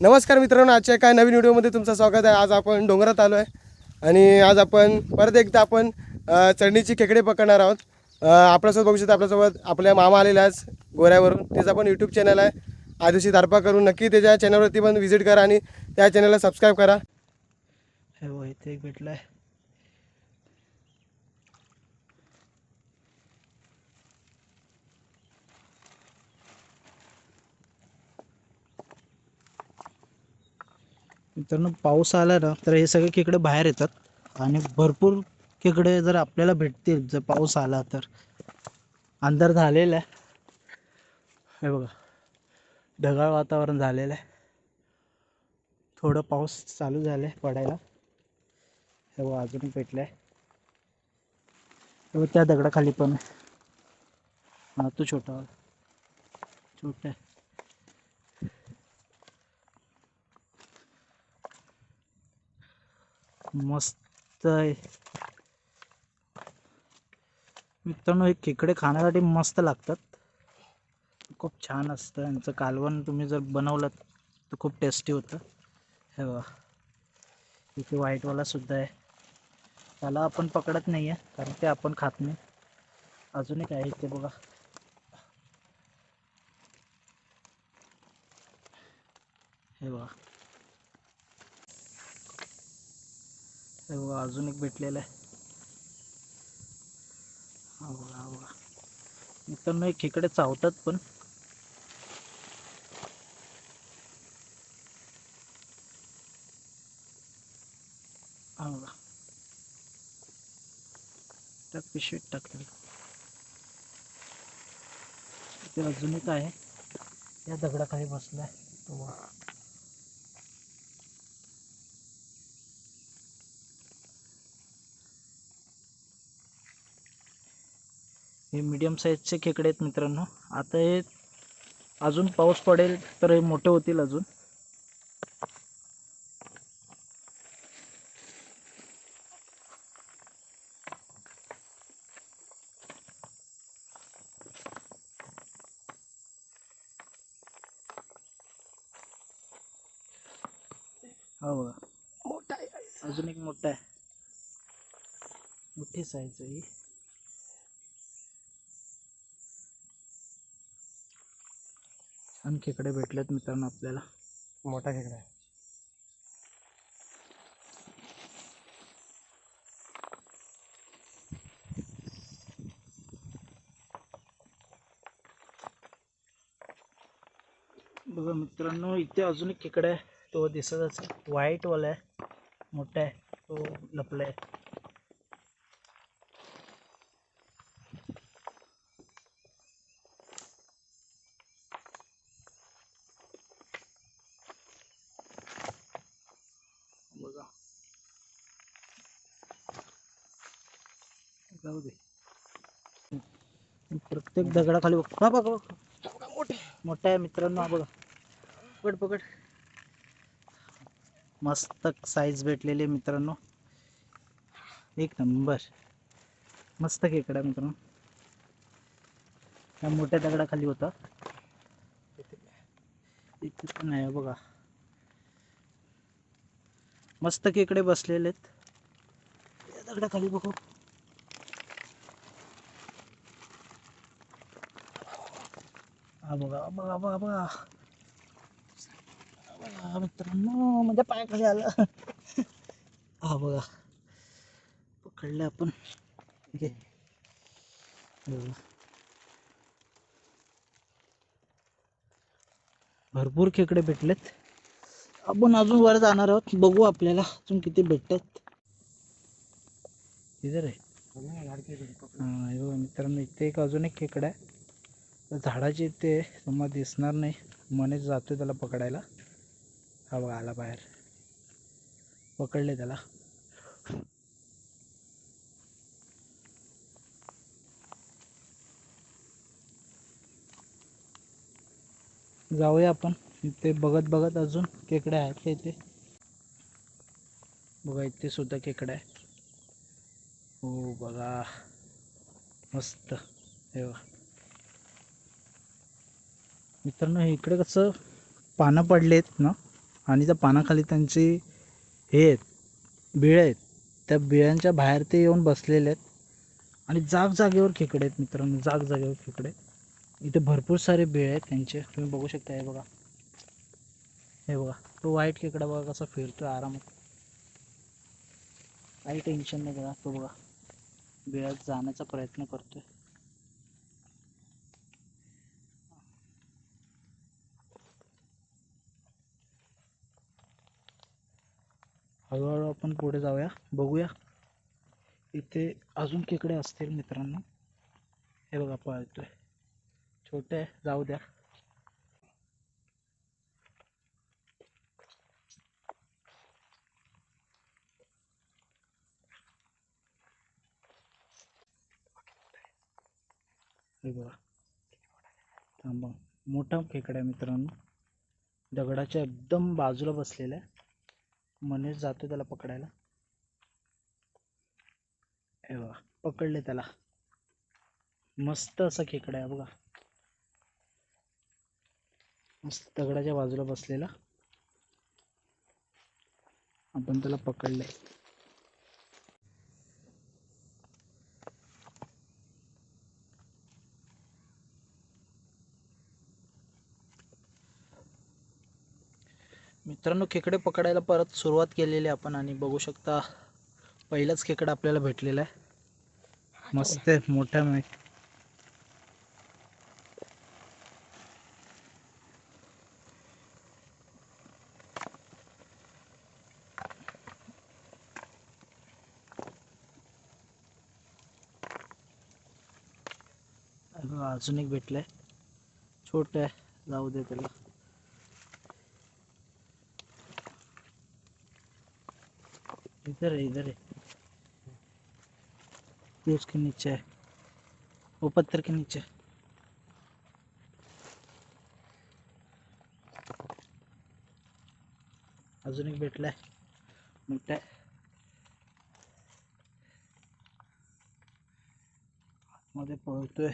नमस्कार मित्रांनो आजच्या काय नवीन व्हिडिओमध्ये तुमचं स्वागत आहे. आज आपण डोंगरात आलो आहे आणि आज आपण परत एकदा आपण चढणीची खेकडे पकडणार आहोत. आपल्यासोबत बघू शकता आपल्यासोबत आपल्या मामा आलेल्या आज गोऱ्यावरून. त्याचा पण यूट्यूब चॅनल आहे. आदिवशी दारपा करून नक्की त्याच्या चॅनलवरती पण व्हिजिट करा आणि त्या चॅनलला सबस्क्राईब करा. हे बघ आहे मित्रांनो पाऊस आला ना तर हे सगळे खेकडे बाहेर येतात. आणि भरपूर खेकडे जर आपल्याला भेटतील जर पाऊस आला तर. अंधार झालेला आहे. हे बघा ढगाळ वातावरण झालेलं आहे. थोडं पाऊस चालू झालाय पडायला. हे बघा अजून पेटलाय. आहे त्या दगडाखाली पण हा तो छोटा छोटा आहे. मस्त आहे. मित्रांनो हे खेकडे खाण्यासाठी मस्त लागतात. खूप छान असतं. यांचं कालवण तुम्ही जर बनवलं तर खूप टेस्टी होतं. हे बघा. इथे व्हाईटवालासुद्धा आहे. त्याला आपण पकडत नाही आहे कारण ते आपण खात नाही. अजून एक आहे इथे बघा हे बघा हे बघा अजून एक भेटलेला आहे. हा बघा हा बघा. मित्रांनो खेकडे चावतात पण. हा बघा. पिशवीत टाकतात ते अजून एक आहे. या दगडाखाली बसलाय तो हे मीडियम साईजचे खेकडे आहेत मित्रांनो. आता हे अजून पाऊस पडेल तर हे मोठे होतील अजून. हो बघा. मोठा आहे. अजून एक मोठा आहे. मोठी साईज आहे छान खेकडे भेटलेत मित्रांनो आपल्याला. मोठा खेकडा आहे. बघा मित्रांनो इथे अजून एक खेकडा आहे. तो दिसतच व्हाईट वाला आहे. मोठा आहे. तो लपलाय. बघा जाऊ दे प्रत्येक दगडाखाली बघ. हा बघ बघ. मोठा आहे मित्रांनो हा बघा. पकड पकड. मस्त साईज भेटलेली आहे मित्रांनो. एक नंबर मस्त केकडा मित्रांनो. त्या मोठ्या दगडाखाली होता. इथे पण आहे बघा. मस्त खेकडे बसलेले आहेत. या दगडाखाली बघू. हा बघा बघा बघा बघा. बघा मित्रांनो माझ्या पायाखाली आलं. हा बघा. पकडले आपण. ठीक आहे. भरपूर खेकडे भेटलेत. आपण अजून वर जाणार आहोत. बघू आपल्याला अजून किती भेटतात. इधर आहे बघा मित्रांनो इथे एक अजून एक खेकडा आहे. तर झाडाची इथे तुम्हाला दिसणार नाही. मनेच जातोय त्याला पकडायला. हा बघा आला बाहेर. पकडले त्याला. जाऊया आपण. ते बघत बघत अजून केकडे आहेत का इथे? बघा इथे सुद्धा खेकडा आहे हो बघा. मस्त. हे बघा. मित्रांनो हे इकडे कसं पानं पडलेत ना आणि त्या पानाखाली त्यांची हे आहेत बिळं आहेत. त्या बिळांच्या बाहेर ते येऊन बसलेले आहेत. आणि जाग जागेवर खेकडे आहेत मित्रांनो जाग जागेवर खेकडे. इथे भरपूर सारे बिळ आहेत त्यांचे. तुम्ही बघू शकता हे बघा. हे बघा तो वाईट खेकडा बघा कसा फिरतोय आरामात. काही टेन्शन नाही बघा तो बघा. बिळात जाण्याचा प्रयत्न करतोय. हळूहळू आपण पुढे जाऊया. बघूया. इथे अजून खेकडे असतील मित्रांनो. हे बघा पळतोय. छोटे आहे, जाऊ द्या. हे बघा. थांबा. मोठा खेकडा आहे मित्रांनो. दगडाच्या एकदम बाजूला बसलेला आहे. मनीष जातो त्याला पकडायला. हे बघा पकडले त्याला. मस्त असा खेकडा आहे बघा. मस्त दगडाच्या बाजूला बसलेला. आपण त्याला पकडले मित्रांनो खेकडे पकडायला परत सुरुवात केलेली आपण आणि बघू शकता पहिलाच खेकडा आपल्याला भेटलेला आहे. मस्त आहे मोठा मी अजून एक भेटलंय. छोट आहे जाऊ दे त्याला. इधर है इधर है। उसके नीचे है। वो पत्थर के नीचे अजून एक भेटलाय आहे मध्ये पळतोय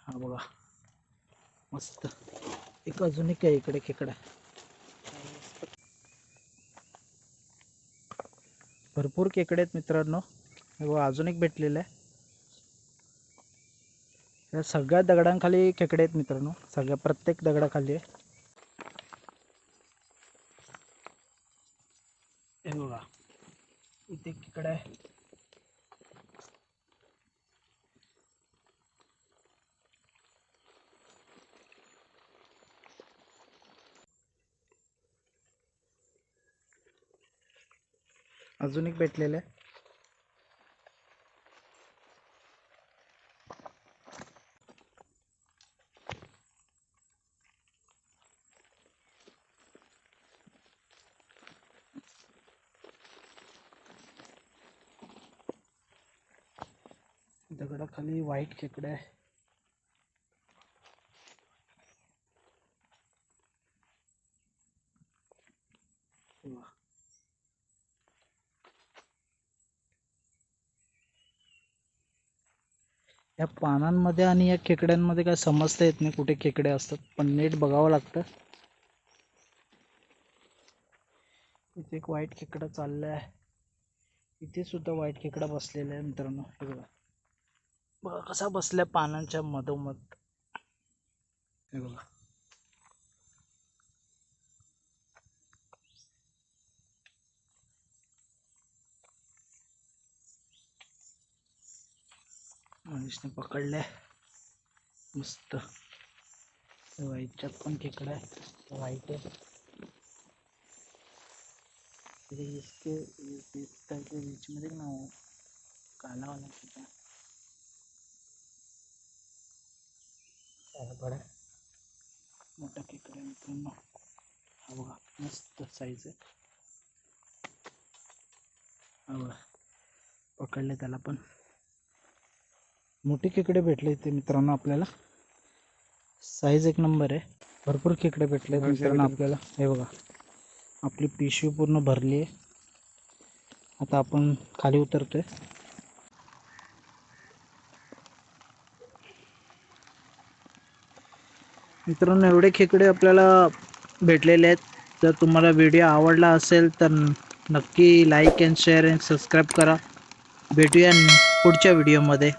हा। बघा मस्त। एक अजून एक आहे इकडे खेकडा भरपूर खेकडे आहेत मित्रांनो. हे बघा अजून एक भेटलेलं आहे. या सगळ्या दगडांखाली खेकडे आहेत मित्रांनो. सगळ्या प्रत्येक दगडाखाली आहे. अजून एक भेटलेलं आहे. दगडाखाली व्हाईट खेकडे आहे. या पानांमध्ये आणि या खेकड्यांमध्ये काय समजता येत नाही कुठे खेकडे असतात पण नीट बघावं लागतं. इथे एक वाईट खेकडा चाललाय इथे सुद्धा वाईट खेकडा बसलेला आहे मित्रांनो हे बघा. बघा कसा बसलाय पानांच्या मधोमध. हे बघा. मनीषने पकडले मस्त। व्हाईटच्यात पण खेकडा आहे व्हाईट आहे इसके इस इसका के बीच में देखना वो काला वाला खेकडा त्याला बडा। मोठा खेकडा आहे मित्रांनो हा बघा मस्त आहे हा। बघा पकडले त्याला पण मोठे खेकडे भेटले इथे मित्रांनो आपल्याला. साईज एक नंबर आहे. भरपूर खेकडे भेटले मित्रांनो आपल्याला. हे बघा. आपली पिशवी पूर्ण भरली आहे. आता आपण खाली उतरतोय. मित्रांनो एवढे खेकडे आपल्याला भेटलेले आहेत. जर तुम्हाला व्हिडिओ आवडला असेल तर नक्की like and share and subscribe करा. भेटूया पुढच्या व्हिडिओमध्ये